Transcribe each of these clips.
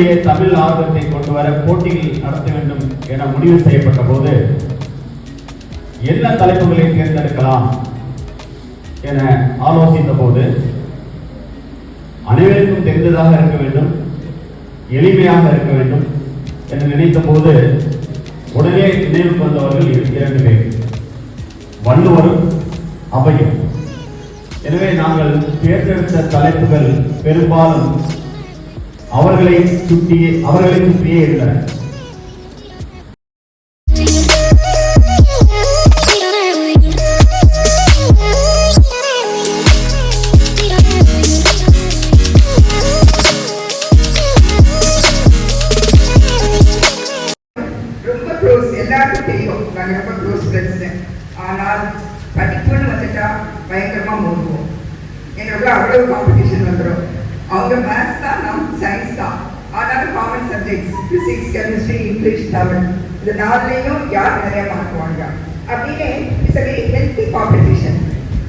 மாணவர்களிடையே தமிழ் ஆர்வத்தை கொண்டு வர போட்டிகள் நடத்த வேண்டும் என முடிவு செய்யப்பட்ட போது என்ன தலைப்புகளை தேர்ந்தெடுக்கலாம் என ஆலோசித்த போது அனைவருக்கும் தெரிந்ததாக இருக்க வேண்டும் எளிமையாக இருக்க வேண்டும் என்று நினைத்த போது உடனே நினைவுக்கு வந்தவர்கள் இரண்டு பேர். வள்ளுவரும் அவையும் எனவே நாங்கள் தேர்ந்தெடுத்த தலைப்புகள் பெரும்பாலும் அவர்களை சுற்றியே அவர்களை சுற்றியே இருந்தன எல்லாருக்கும் தெரியும். நாங்கள் ரொம்ப க்ளோஸ் ஃப்ரெண்ட்ஸ்னு ஆனால் படிப்புன்னு வந்துட்டா பயங்கரமாக மோதுவோம். எங்களுக்குள்ள அவ்வளோ காம்படிஷன் வந்துடும் அவங்க மேத்ஸ் தான் நம் சயின்ஸ் தான் ஆனாலும் common subjects physics chemistry English Tamil இந்த நாலுலேயும் யார் நிறைய மாற்றுவாங்க அப்படின்னு இட்ஸ் வெரி ஹெல்த்தி காம்படிஷன்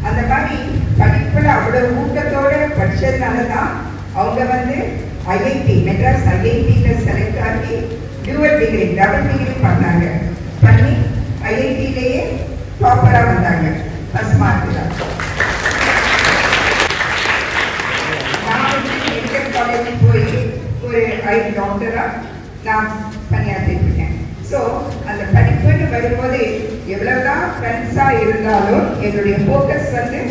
அந்த மாதிரி படிப்பில் அவ்வளோ ஊக்கத்தோட படித்ததுனால தான் அவங்க வந்து ஐஐடி மெட்ராஸ் ஐஐடியில் செலக்ட் ஆகி டியூவல் டிகிரி டபுள் டிகிரி பண்ணாங்க. பண்ணி ஐஐடியிலேயே ப்ராப்பராக வந்தாங்க. ஃபஸ்ட் மார்க்கில் நான் வந்து மெடிக்கல் காலேஜ் போய் ஒரு ஐ டாக்டராக நான் பணியாற்றிட்டு இருக்கேன் ஸோ அந்த படிப்புன்னு வரும்போது எவ்வளவுதான் ஃப்ரெண்ட்ஸாக இருந்தாலும் என்னுடைய ஃபோக்கஸ் வந்து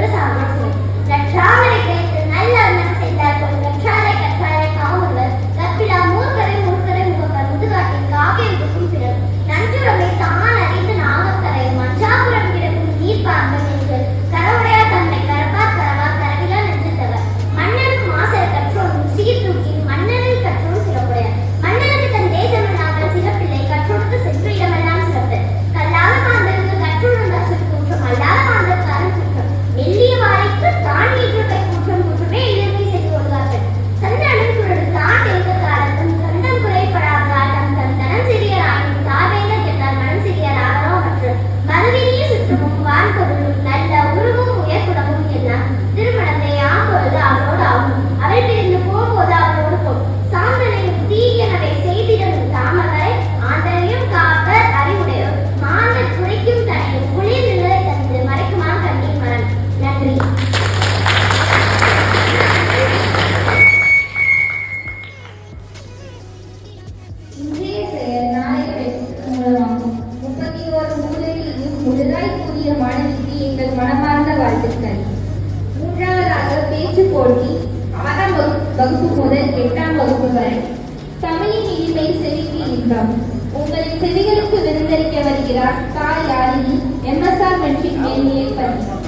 de வருகிறார் தாய் எம்எஸ்ஆர் மெட்ரிக் மேல்நிலைப் பள்ளி தேக்கழுப்பட்டி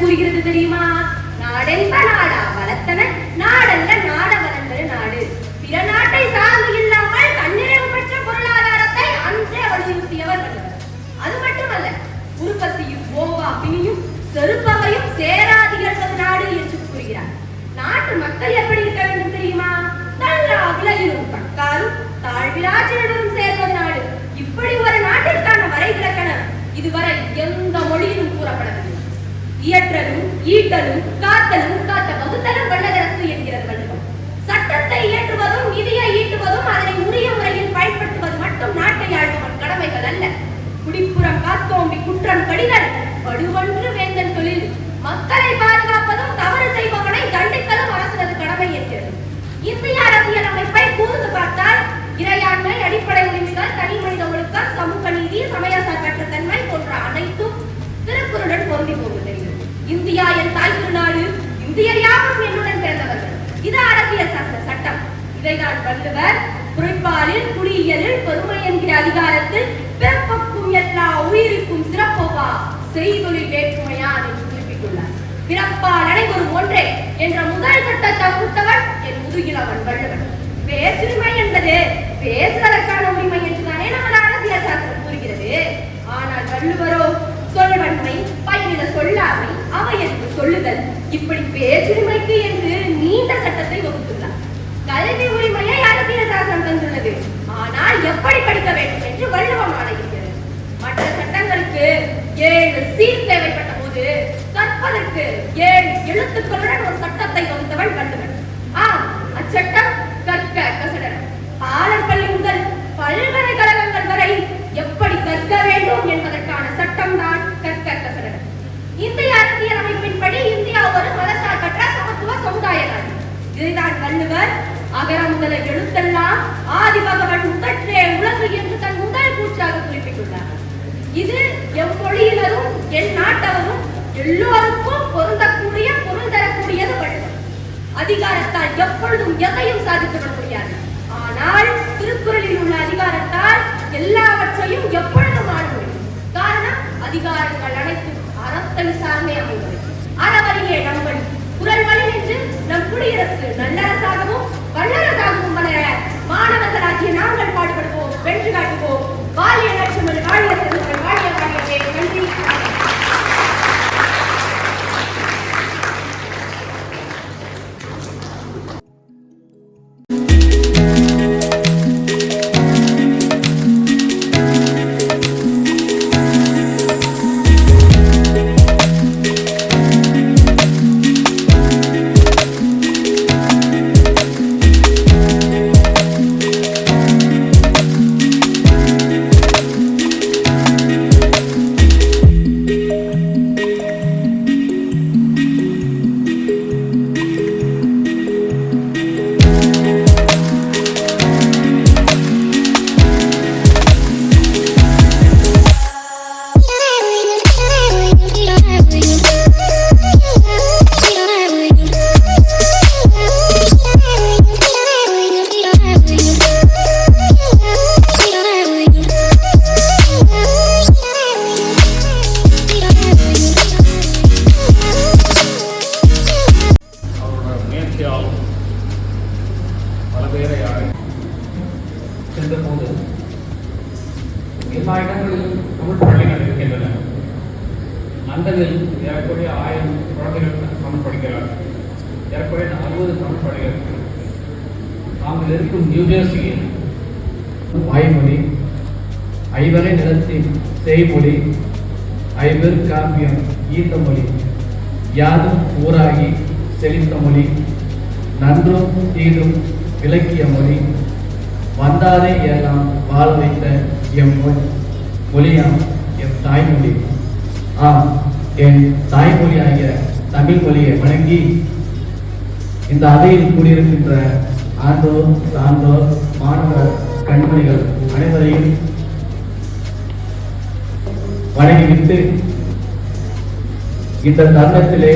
கூறுகிறது தெரியுமா? நாடென்ப சட்டம் இதைதான் வள்ளுவர் குறிப்பாளில் குடியியலில் பெருமை என்கிற அதிகாரத்தில் பிறப்புக்கும் எல்லா உயிருக்கும் சிறப்பவா செய்தொழில் வேற்றுமையான் என்று குறிப்பிட்டுள்ளார். பிறப்பால் அனைவரும் ஒன்றே என்ற முதல் சட்டத்தை வகுத்தவன் என் முதுகிலவன் வள்ளுவன் பேச்சுரிமை என்பது பேசுவதற்கான உரிமை என்றுதானே நமது அரசியல் சாஸ்திரம் கூறுகிறது. ஆனால் வள்ளுவரோ சொல்வன்மை பயனில சொல்லாமை அவை என்று சொல்லுதல் இப்படி பேச்சுரிமைக்கு என்று நீண்ட சட்டத்தை வகுத்துள்ளார். கல்வி உரிமையை அரசியல் சாசனம் தந்துள்ளது. ஆனால் எப்படி படிக்க வேண்டும் என்று வள்ளுவம் ஆணையிடுகிறது மற்ற சட்டங்களுக்கு ஏழு சீர் தேவைப்பட்ட போது கற்பதற்கு ஏழு எழுத்துக்களுடன் ஒரு சட்டத்தை வகுத்தவன் வள்ளுவன். ஆம் அச்சட்டம் கற்க கசடரம் பாலர் பள்ளி முதல் பல்கலைக்கழகங்கள் வரை எப்படி கற்க வேண்டும் என்பதற்கான சட்டம் தான் கற்க கசடரம் இந்திய அரசியல் அமைப்பின்படி இந்தியா ஒரு மதசார்பற்ற சமத்துவ சமுதாய நாடு இதுதான் வள்ளுவர் அகர முதல எழுத்தெல்லாம் ஆதி பகவன் முதற்றே உலகு என்று தன் முதல் கூற்றாக குறிப்பிட்டுள்ளார். இது எவ்வொழியினரும் என் நாட்டவரும் எல்லோருக்கும் பொருந்தக்கூடிய பொருந்தரக்கூடியது தரக்கூடியது அதிகாரத்தால் எப்பொழுதும் எதையும் சாதித்துவிட முடியாது. ஆனால் திருக்குறளில் உள்ள அதிகாரத்தால் எல்லாவற்றையும் எப்பொழுதும் ஆட முடியும். காரணம் அதிகாரங்கள் அனைத்தும் அறத்தை சார்ந்தே அமைந்தவை அறவழியே நம் வழி. குரல் வழி நின்று நம் குடியரசு நல்லரசாகவும் வல்லரசாகவும் வளர மாணவர்களாகிய நாங்கள் பாடுபடுவோம் வென்று காட்டுவோம். வாழிய லட்சுமண் வாழிய செல்வங்கள் வாழிய வாழிய நன்றி. செய்மொழி ஐவர் காப்பியம் ஈத்த மொழி யாதும் ஊராகி செழித்த மொழி நன்றும் தீதும் விளக்கிய மொழி வந்தாரை எல்லாம் வாழ வைத்த எம் மொழி மொழியாம் எம் தாய்மொழி. ஆம் என் தாய்மொழியாகிய தமிழ் மொழியை வணங்கி இந்த அவையில் கூடியிருக்கின்ற ஆண்டோர் சான்றோர் மாணவர் கண்மணிகள் அனைவரையும் வணங்கிவிட்டு இந்த தருணத்திலே